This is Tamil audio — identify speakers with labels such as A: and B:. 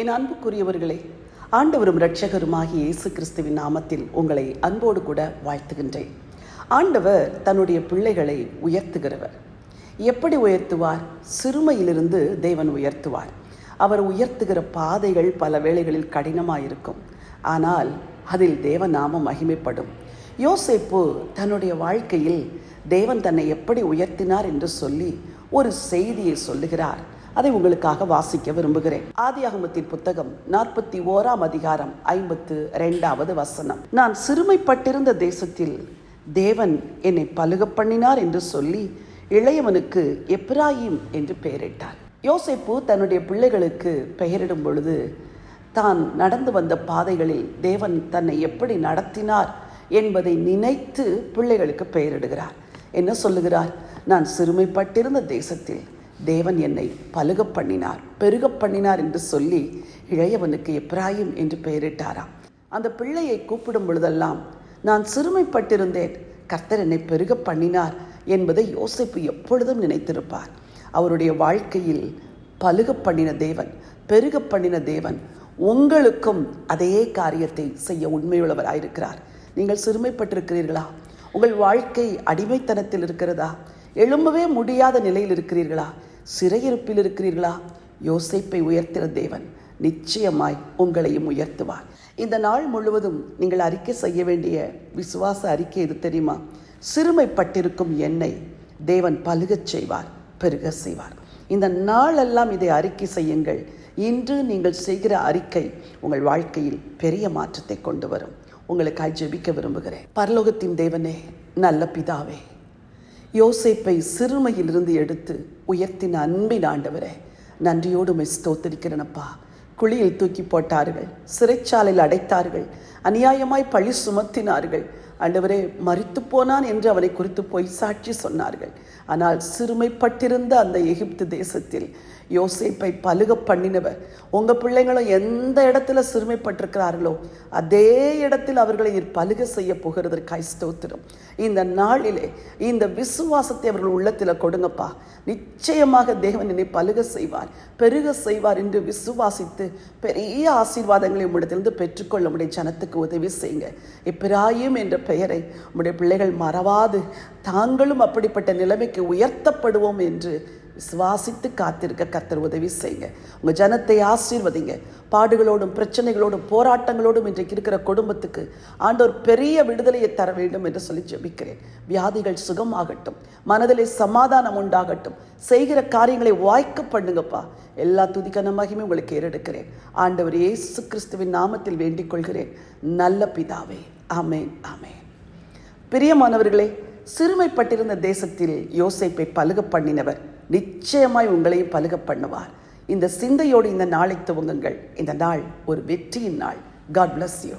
A: என் அன்புக்குரியவர்களே ஆண்டவரும் இரட்சகருமாகிய இயேசு கிறிஸ்துவின் நாமத்தில் உங்களை அன்போடு கூட வாழ்த்துகின்றேன். ஆண்டவர் தன்னுடைய பிள்ளைகளை உயர்த்துகிறவர். எப்படி உயர்த்துவார்? சிறுமையிலிருந்து தேவன் உயர்த்துவார். அவர் உயர்த்துகிற பாதைகள் பல வேளைகளில் கடினமாயிருக்கும். ஆனால் அதில் தேவ நாமம் மகிமைப்படும். யோசேப்பு தன்னுடைய வாழ்க்கையில் தேவன் தன்னை எப்படி உயர்த்தினார் என்று சொல்லி ஒரு செய்தியை சொல்லுகிறார். அதை உங்களுக்காக வாசிக்க விரும்புகிறேன். ஆதியாகமத்தின் புத்தகம் நாற்பத்தி ஓராம் அதிகாரம் ஐம்பத்து ரெண்டாவது வசனம். நான் சிறுமைப்பட்டிருந்த தேசத்தில் தேவன் என்னை பழுக பண்ணினார் என்று சொல்லி இளையவனுக்கு எப்ராயிம் என்று பெயரிட்டார். யோசைப்பு தன்னுடைய பிள்ளைகளுக்கு பெயரிடும் பொழுது தான் நடந்து வந்த பாதைகளில் தேவன் தன்னை எப்படி நடத்தினார் என்பதை நினைத்து பிள்ளைகளுக்கு பெயரிடுகிறார். என்ன சொல்லுகிறார்? நான் சிறுமைப்பட்டிருந்த தேசத்தில் தேவன் என்னை பழுகப் பண்ணினார் பெருக பண்ணினார் என்று சொல்லி இளையவனுக்கு எப்ராயிம் என்று பெயரிட்டாராம். அந்த பிள்ளையை கூப்பிடும் பொழுதெல்லாம் நான் சிறுமைப்பட்டிருந்தேன். கர்த்தர் என்னை பெருக பண்ணினார் என்பதை யோசிப்பு எப்பொழுதும் நினைத்திருப்பார். அவருடைய வாழ்க்கையில் பழுகப் பண்ணின தேவன் பெருக பண்ணின தேவன் உங்களுக்கும் அதே காரியத்தை செய்ய உண்மையுள்ளவராயிருக்கிறார். நீங்கள் சிறுமைப்பட்டிருக்கிறீர்களா? உங்கள் வாழ்க்கை அடிமைத்தனத்தில் இருக்கிறதா? எழும்பவே முடியாத நிலையில் இருக்கிறீர்களா? சிறையிருப்பில் இருக்கிறீர்களா? யோசிப்பை உயர்த்தின தேவன் நிச்சயமாய் உங்களையும் உயர்த்துவார். இந்த நாள் முழுவதும் நீங்கள் அறிக்கை செய்ய வேண்டிய விசுவாச அறிக்கை எது தெரியுமா? சிறுமைப்பட்டிருக்கும் என்னை தேவன் பலுகச் செய்வார் பெருக செய்வார். இந்த நாளெல்லாம் இதை அறிக்கை செய்யுங்கள். இன்று நீங்கள் செய்கிற அறிக்கை உங்கள் வாழ்க்கையில் பெரிய மாற்றத்தை கொண்டு வரும். உங்களுக்காய் ஜெபிக்க விரும்புகிறேன். பரலோகத்தின் தேவனே நல்ல பிதாவே யோசேப்பை சிறுமையிலிருந்து எடுத்து உயர்த்தின அன்பின் ஆண்டவரே நன்றியோடு மெய் ஸ்தோத்திருக்கிறேனப்பா. குழியில் தூக்கி போட்டார்கள் சிறைச்சாலையில் அடைத்தார்கள் அநியாயமாய் பழி சுமத்தினார்கள். ஆண்டவரே மறித்து போனான் என்று அவனை குறித்து போய் சாட்சி சொன்னார்கள். ஆனால் சிறுமைப்பட்டிருந்த அந்த எகிப்து தேசத்தில் யோசிப்பை பழுக பண்ணினவர். உங்கள் பிள்ளைங்களும் எந்த இடத்துல சிறுமைப்பட்டிருக்கிறார்களோ அதே இடத்தில் அவர்களை பழுக செய்ய போகிறதற்காய் ஸ்தோத்திரம். இந்த நாளிலே இந்த விசுவாசத்தை அவர்கள் உள்ளத்தில் கொடுங்கப்பா. நிச்சயமாக தேவன் என்னை பழுக செய்வார் பெருக செய்வார் என்று விசுவாசித்து பெரிய ஆசீர்வாதங்களை உங்களிடத்திலிருந்து பெற்றுக்கொள்ள முடிய ஜனத்துக்கு உதவி செய்யுங்க. இப்பிராயும் என்ற பெயரை உங்களுடைய பிள்ளைகள் மறவாது. தாங்களும் அப்படிப்பட்ட நிலைமைக்கு உயர்த்தப்படுவோம் என்று விசுவாசித்து காத்திருக்க கத்தர் உதவி செய்யுங்க. உங்கள் ஜனத்தை ஆசீர்வதிங்க. பாடுகளோடும் பிரச்சனைகளோடும் போராட்டங்களோடும் இன்றைக்கு இருக்கிற குடும்பத்துக்கு ஆண்டோர் பெரிய விடுதலையை தர வேண்டும் என்று சொல்லி ஜெபிக்கிறேன். வியாதிகள் சுகமாகட்டும். மனதிலே சமாதானம் உண்டாகட்டும். செய்கிற காரியங்களை வாய்க்க பண்ணுங்கப்பா. எல்லா துதிக்கான உங்களுக்கு ஏறெடுக்கிறேன். ஆண்டவர் இயேசு கிறிஸ்துவின் நாமத்தில் வேண்டிக் கொள்கிறேன். நல்ல பிதாவே. ஆமேன் ஆமேன். பிரியமானவர்களே சிறுமைப்பட்டிருந்த தேசத்தில் யோசைப்பை பழுக பண்ணினவர் நிச்சயமாய் உங்களையும் பலுக பண்ணுவார். இந்த சிந்தையோடு இந்த நாளை துவங்குங்கள். இந்த நாள் ஒரு வெற்றியின் நாள். God bless you